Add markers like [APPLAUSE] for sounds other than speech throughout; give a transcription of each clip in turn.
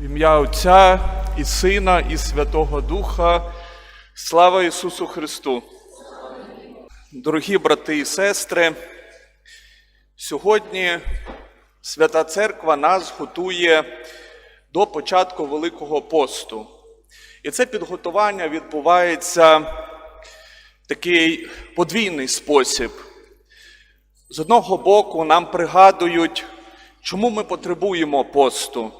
В ім'я Отця і Сина, і Святого Духа. Слава Ісусу Христу! Дорогі брати і сестри, сьогодні Свята Церква нас готує до початку Великого посту. І це підготування відбувається в такий подвійний спосіб. З одного боку, нам пригадують, чому ми потребуємо посту,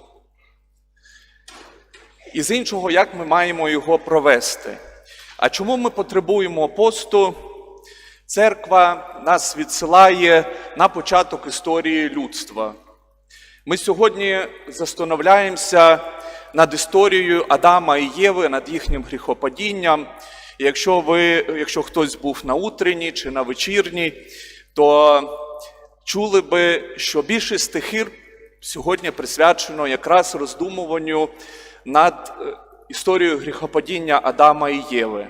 і з іншого, як ми маємо його провести. А чому ми потребуємо посту? Церква нас відсилає на початок історії людства. Ми сьогодні застановляємося над історією Адама і Єви, над їхнім гріхопадінням. Якщо ви, якщо хтось був на утренній чи на вечірній, то чули би, що більшість стихир сьогодні присвячено якраз роздумуванню над е, історією гріхопадіння Адама і Єви.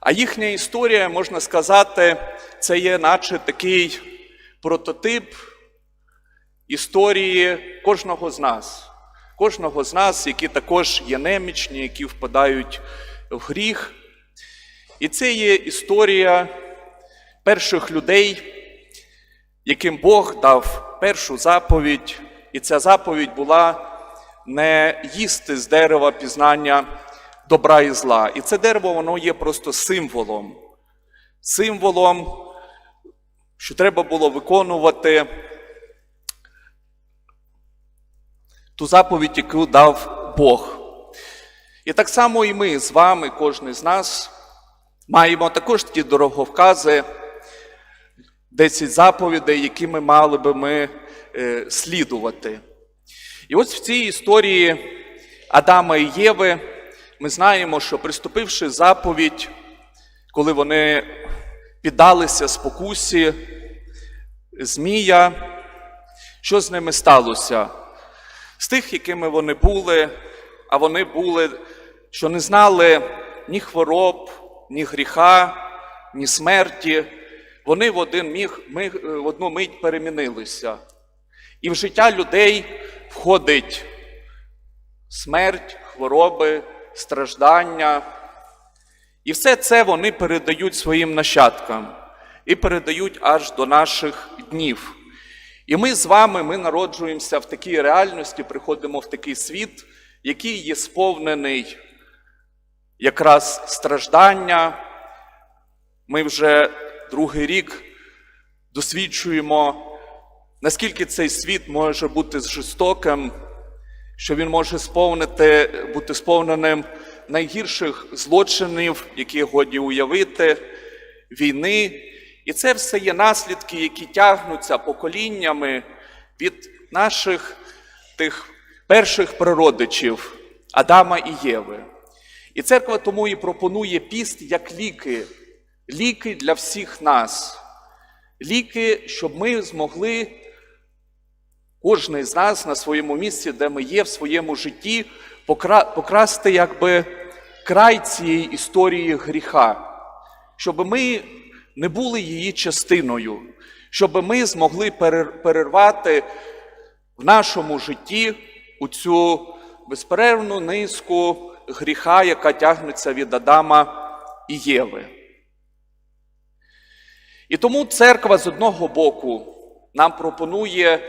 А їхня історія, можна сказати, це є наче такий прототип історії кожного з нас. Кожного з нас, які також є немічні, які впадають в гріх. І це є історія перших людей, яким Бог дав першу заповідь, і ця заповідь була не їсти з дерева пізнання добра і зла. І це дерево воно є просто символом. Символом, що треба було виконувати ту заповідь, яку дав Бог. І так само і ми з вами, кожен з нас, маємо також такі дороговкази, 10 заповідей, якими мали би ми е, слідувати. І ось в цій історії Адама і Єви ми знаємо, що приступивши заповідь, коли вони піддалися спокусі Змія, що з ними сталося? З тих, якими вони були, а вони були, що не знали ні хвороб, ні гріха, ні смерті, вони в один міг, в одну мить перемінилися. І в життя людей входить смерть, хвороби, страждання. І все це вони передають своїм нащадкам і передають аж до наших днів. І ми з вами ми народжуємося в такій реальності, приходимо в такий світ, який є сповнений якраз страждання. Ми вже другий рік досвідчуємо, наскільки цей світ може бути жорстоким, що він може сповнити, бути сповненим найгірших злочинів, які годі уявити, війни. І це все є наслідки, які тягнуться поколіннями від наших тих перших природичів Адама і Єви. І церква тому і пропонує піст як ліки, ліки для всіх нас, ліки, щоб ми змогли, кожен з нас на своєму місці, де ми є в своєму житті, покра- покрасти якби край цієї історії гріха, щоб ми не були її частиною, щоб ми змогли перервати в нашому житті у цю безперервну низку гріха, яка тягнеться від Адама і Єви. І тому церква з одного боку нам пропонує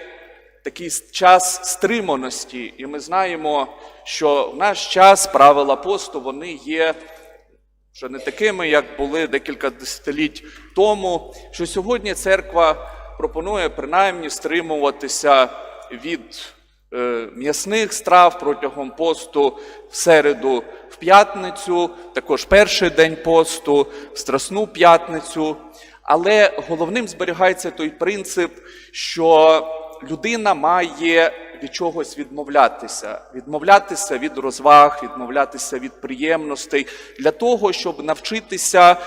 такий час стриманості, і ми знаємо, що в наш час правила посту вони є вже не такими, як були декілька десятиліть тому, що сьогодні церква пропонує принаймні стримуватися від е, м'ясних страв протягом посту в середу, в п'ятницю, також перший день посту, в Страсну п'ятницю. Але головним зберігається той принцип, що людина має від чогось відмовлятися, відмовлятися від розваг, відмовлятися від приємностей, для того, щоб навчитися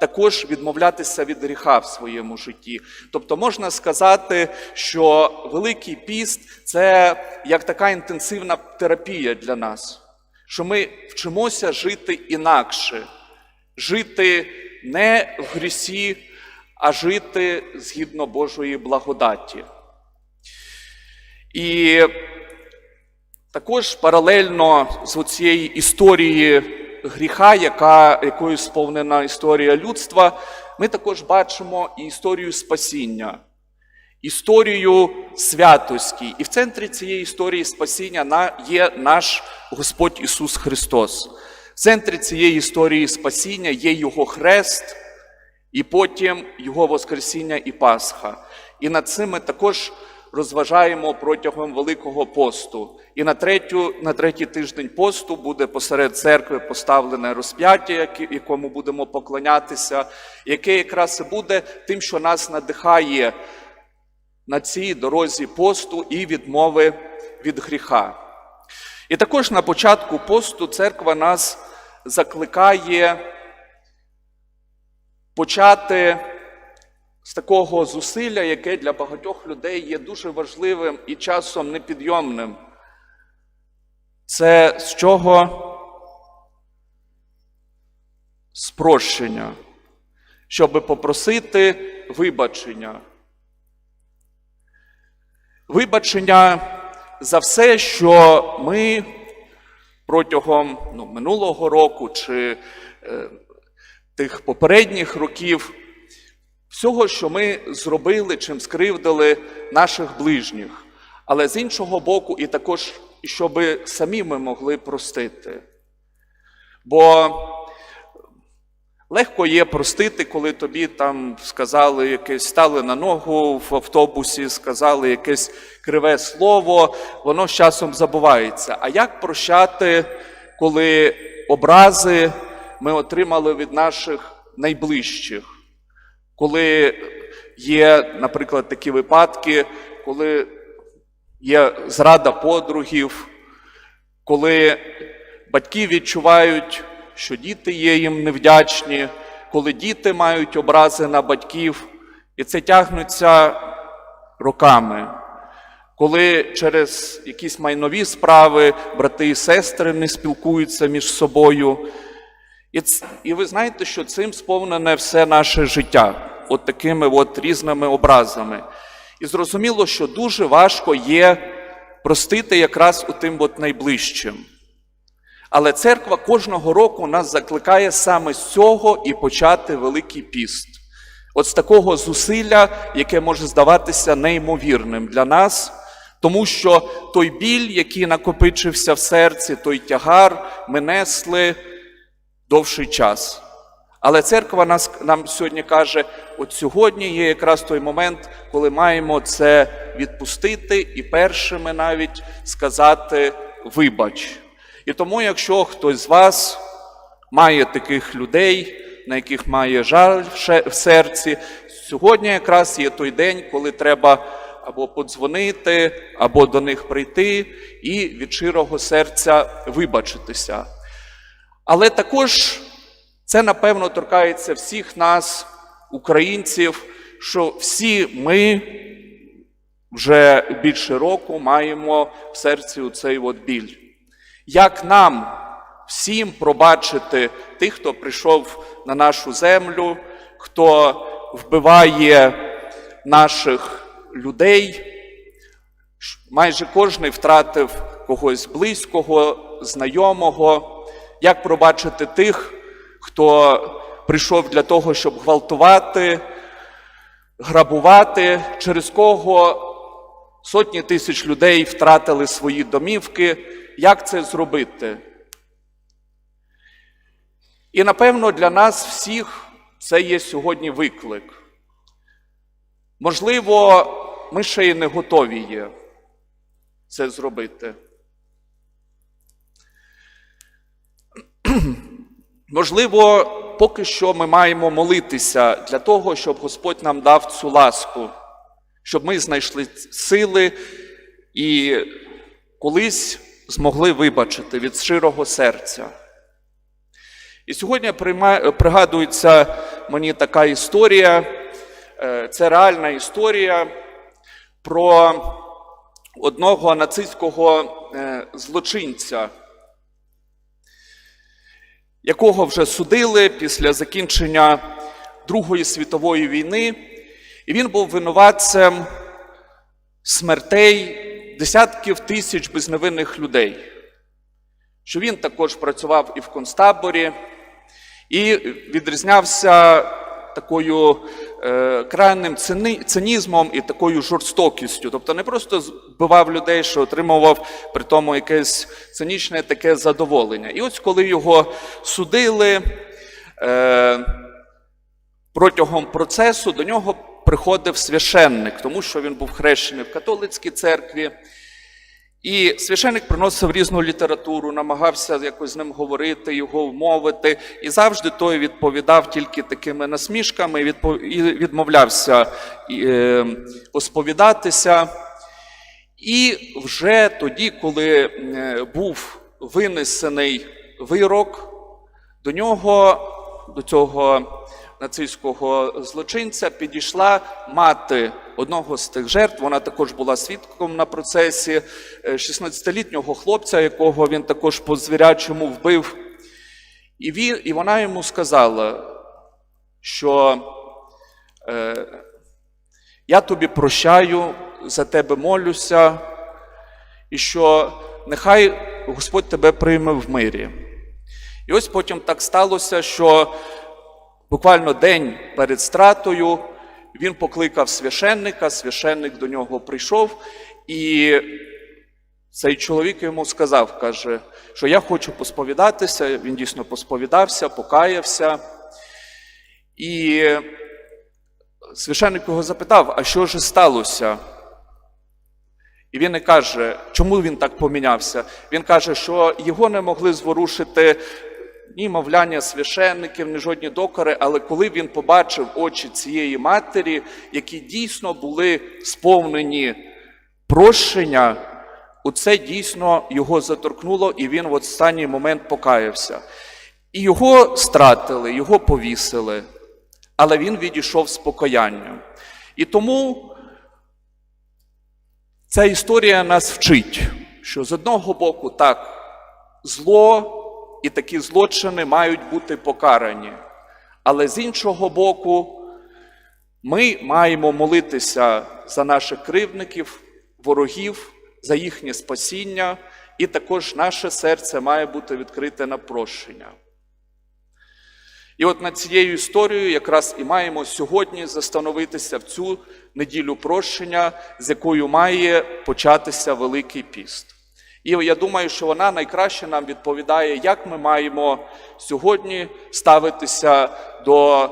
також відмовлятися від гріха в своєму житті. Тобто можна сказати, що Великий піст це як така інтенсивна терапія для нас, що ми вчимося жити інакше, жити не в грісі, а жити згідно Божої благодаті. І Також паралельно з цієї історії гріха, яка, якою сповнена історія людства, ми також бачимо і історію спасіння, історію святості. І в центрі цієї історії спасіння є наш Господь Ісус Христос. В центрі цієї історії спасіння є Його хрест, і потім Його Воскресіння і Пасха. І над цим ми також розважаємо протягом Великого посту. І на, третю, на третій тиждень посту буде посеред церкви поставлене розп'яття, якому будемо поклонятися, яке якраз і буде тим, що нас надихає на цій дорозі посту і відмови від гріха. І також на початку посту церква нас закликає почати з такого зусилля, яке для багатьох людей є дуже важливим і часом непідйомним. Це з чого? Спрощення, щоб попросити вибачення. Вибачення за все, що ми протягом ну, минулого року чи е, тих попередніх років, всього, що ми зробили, чим скривдили наших ближніх, але з іншого боку, і також, щоб самі ми могли простити. Бо легко є простити, коли тобі там сказали якесь, стали на ногу в автобусі, сказали якесь криве слово, воно з часом забувається. А як прощати, коли образи ми отримали від наших найближчих? Коли є, наприклад, такі випадки, коли є зрада подругів, коли батьки відчувають, що діти є їм невдячні, коли діти мають образи на батьків, і це тягнеться роками. Коли через якісь майнові справи брати і сестри не спілкуються між собою. І, і ви знаєте, що цим сповнене все наше життя, от такими от різними образами. І зрозуміло, що дуже важко є простити якраз у тим от найближчим. Але церква кожного року нас закликає саме з цього і почати Великий піст. От з такого зусилля, яке може здаватися неймовірним для нас, тому що той біль, який накопичився в серці, той тягар, ми несли довший час. Але церква нас, нам сьогодні каже: от сьогодні є якраз той момент, коли маємо це відпустити і першими навіть сказати вибач. І тому, якщо хтось з вас має таких людей, на яких має жаль в серці, сьогодні якраз є той день, коли треба або подзвонити, або до них прийти і від щирого серця вибачитися. Але також це, напевно, торкається всіх нас, українців, що всі ми вже більше року маємо в серці цей от біль. Як нам всім пробачити тих, хто прийшов на нашу землю, хто вбиває наших людей, майже кожен втратив когось близького, знайомого. Як пробачити тих, хто прийшов для того, щоб гвалтувати, грабувати, через кого сотні тисяч людей втратили свої домівки. Як це зробити? І напевно для нас всіх це є сьогодні виклик. Можливо, ми ще й не готові є це зробити. [CLEARS THROAT] Можливо, поки що ми маємо молитися для того, щоб Господь нам дав цю ласку, щоб ми знайшли сили і колись змогли вибачити від щирого серця. І сьогодні пригадується мені така історія, е, це реальна історія про одного нацистського е, злочинця, якого вже судили після закінчення Другої світової війни, і він був винуватцем смертей десятків тисяч безневинних людей. Що він також працював і в концтаборі, і відрізнявся такою е, крайним цині, цинізмом і такою жорстокістю. Тобто не просто збивав людей, що отримував при тому якесь цинічне таке задоволення. І ось коли його судили. Е, протягом процесу до нього приходив священник, тому що він був хрещений в католицькій церкві. І священник приносив різну літературу, намагався якось з ним говорити, його вмовити. І завжди той відповідав тільки такими насмішками і відмовлявся е, посповідатися. І вже тоді, коли е, був винесений вирок, до нього, до цього нацистського злочинця, підійшла мати одного з тих жертв. Вона також була свідком на процесі е, 16-літнього хлопця, якого він також по звірячому вбив. І, він, і вона йому сказала, що е, я тобі прощаю, за тебе молюся, і що нехай Господь тебе прийме в мирі. І ось потім так сталося, що буквально день перед стратою він покликав священника, священник до нього прийшов, і цей чоловік йому сказав, каже, що я хочу посповідатися. Він дійсно посповідався, покаявся. І священник його запитав, а що ж сталося? І він не каже, чому він так помінявся. Він каже, що його не могли зворушити ні мовляння священників, ні жодні докори, але коли він побачив очі цієї матері, які дійсно були сповнені прощення, оце дійсно його заторкнуло, і він в останній момент покаявся. І його стратили, його повісили, але він відійшов з покаянням. І тому Ця історія нас вчить, що з одного боку, так, зло і такі злочини мають бути покарані, але з іншого боку, ми маємо молитися за наших кривдників, ворогів, за їхнє спасіння, і також наше серце має бути відкрите на прощення. І от над цією історією якраз і маємо сьогодні застановитися в цю неділю прощення, з якою має початися Великий піст. І я думаю, що вона найкраще нам відповідає, як ми маємо сьогодні ставитися до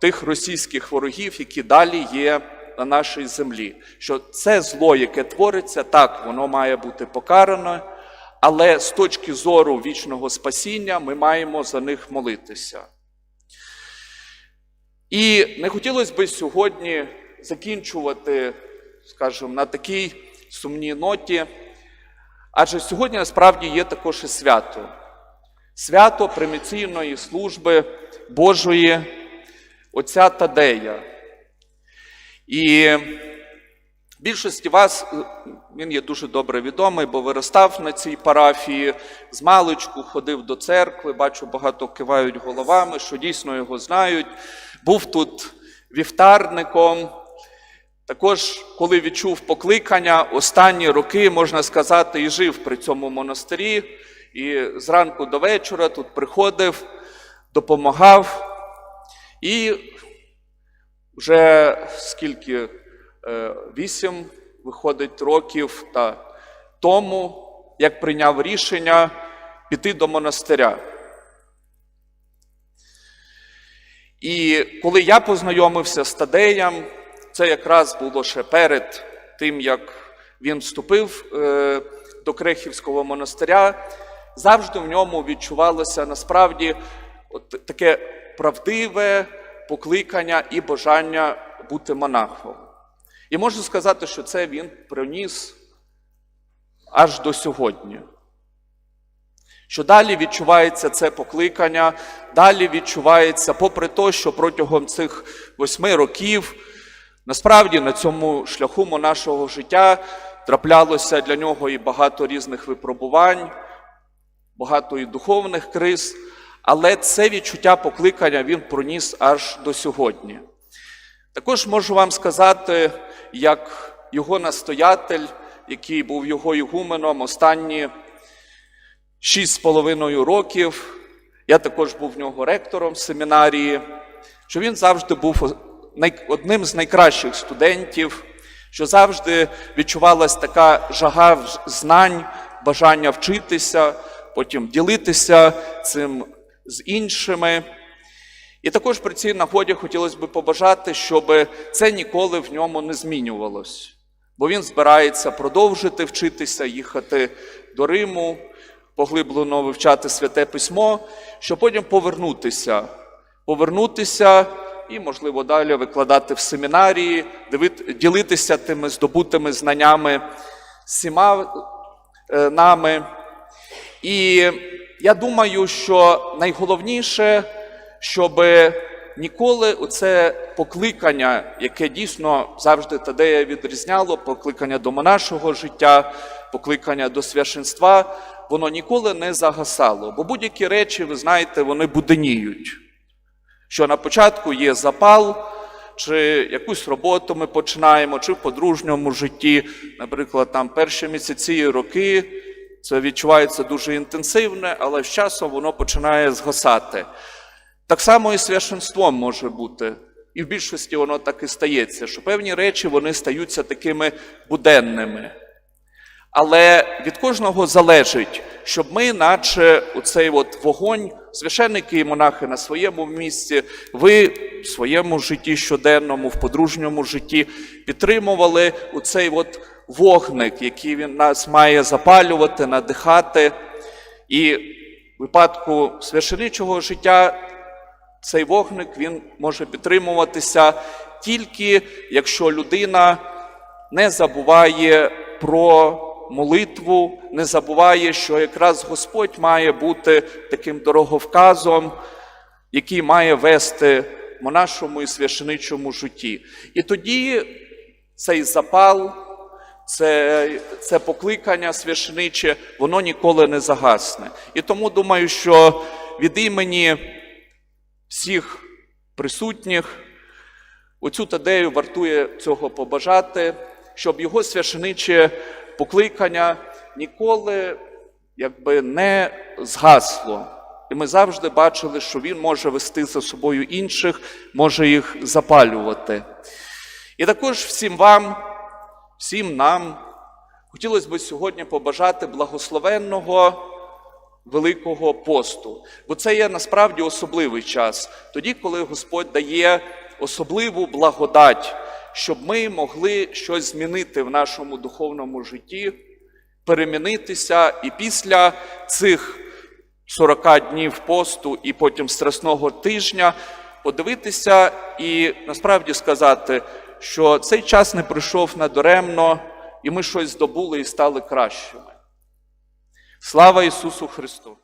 тих російських ворогів, які далі є на нашій землі. Що це зло, яке твориться, так, воно має бути покарано, але з точки зору вічного спасіння ми маємо за них молитися. І не хотілося б сьогодні закінчувати, скажімо, на такій сумній ноті, адже сьогодні насправді є також і свято. Свято приміційної служби Божої Отця Тадея. І більшості вас він є дуже добре відомий, бо виростав на цій парафії, з маличку ходив до церкви, бачу, багато кивають головами, що дійсно його знають. Був тут вівтарником. Також, коли відчув покликання, останні роки, можна сказати, і жив при цьому монастирі. І зранку до вечора тут приходив, допомагав. І вже скільки е, вісім виходить років та тому, як прийняв рішення піти до монастиря. І коли я познайомився з Тадеєм, це якраз було ще перед тим, як він вступив е, до Крехівського монастиря, завжди в ньому відчувалося насправді от таке правдиве покликання і бажання бути монахом. І можу сказати, що це він приніс аж до сьогодні. Що далі відчувається це покликання, далі відчувається, попри те, що протягом цих восьми років, насправді на цьому шляху нашого життя траплялося для нього і багато різних випробувань, багато і духовних криз, але це відчуття покликання він проніс аж до сьогодні. Також можу вам сказати, як його настоятель, який був його ігуменом останні шість з половиною років. Я також був в нього ректором семінарії, що він завжди був одним з найкращих студентів, що завжди відчувалась така жага знань, бажання вчитися, потім ділитися цим з іншими. І також при цій нагоді хотілося б побажати, щоб це ніколи в ньому не змінювалось. Бо він збирається продовжити вчитися, їхати до Риму, поглиблено вивчати святе письмо, щоб потім повернутися. Повернутися і, можливо, далі викладати в семінарії, ділитися тими здобутими знаннями всіма е, нами. І я думаю, що найголовніше, щоб ніколи оце покликання, яке дійсно завжди Тадея відрізняло, покликання до монашого життя, покликання до священства, воно ніколи не загасало. Бо будь-які речі, ви знаєте, вони буденіють. Що на початку є запал, чи якусь роботу ми починаємо, чи в подружньому житті, наприклад, там перші місяці і роки. Це відчувається дуже інтенсивне, але з часом воно починає згасати. Так само і священством може бути. І в більшості воно так і стається, що певні речі вони стаються такими буденними. Але від кожного залежить, щоб ми, наче оцей от вогонь, священники і монахи на своєму місці, ви в своєму житті щоденному, в подружньому житті підтримували оцей от вогник, який він нас має запалювати, надихати. І в випадку священичого життя цей вогник він може підтримуватися тільки якщо людина не забуває про молитву, не забуває, що якраз Господь має бути таким дороговказом, який має вести в монашому і священичому житті. І тоді цей запал, це, це покликання священиче, воно ніколи не загасне. І тому думаю, що від імені всіх присутніх оцю Тадею вартує цього побажати, щоб його священиче покликання ніколи якби не згасло. І ми завжди бачили, що він може вести за собою інших, може їх запалювати. І також всім вам, всім нам хотілося б сьогодні побажати благословенного Великого посту. Бо це є насправді особливий час, тоді, коли Господь дає особливу благодать, щоб ми могли щось змінити в нашому духовному житті, перемінитися і після цих 40 днів посту і потім страсного тижня подивитися і насправді сказати, що цей час не пройшов надаремно, і ми щось здобули і стали кращими. Слава Ісусу Христу!